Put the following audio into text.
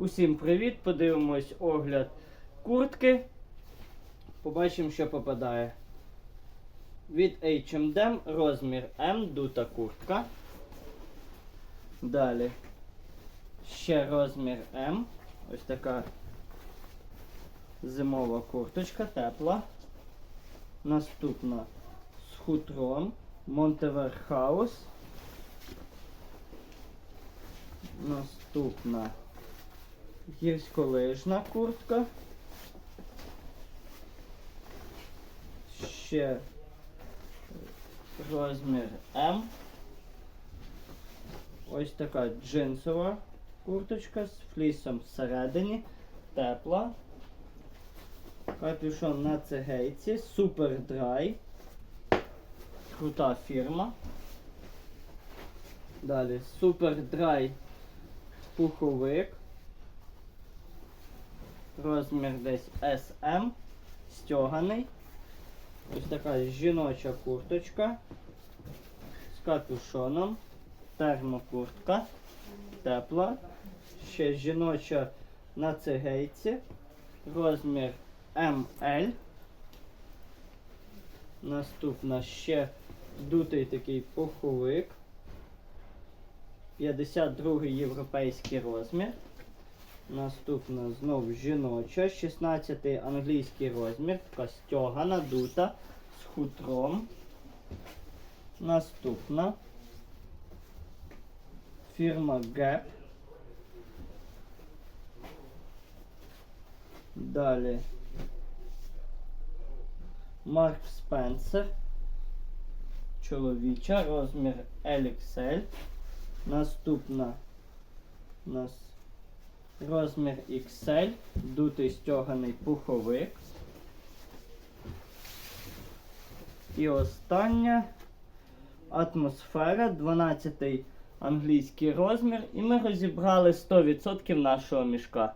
Усім привіт! Подивимось огляд куртки. Побачимо, що попадає. Від H&M розмір М, дута куртка. Далі. Ще розмір М. Ось така зимова курточка, тепла. Наступна з хутром. Монтеверхаус. Наступна гірськолижна куртка. Ще розмір М. Ось така джинсова курточка з флісом всередині. Тепла. Капюшон на цегейці. Супер драй. Крута фірма. Далі супер драй пуховик. Розмір десь SM. Стяганий. Ось така жіноча курточка з капюшоном. Термокуртка. Тепла. Ще жіноча на цигейці. Розмір ML. Наступна ще дутий такий пуховик. 52 європейський розмір. Наступна знов жіноча, 16 англійський розмір, така стягана, дута з хутром. Наступна фірма Gap. Далі Марк Спенсер. Чоловіча, розмір LXL. Наступна у розмір XL, дутий стяганий пуховик. І остання атмосфера, 12 англійський розмір. І ми розібрали 100% нашого мішка.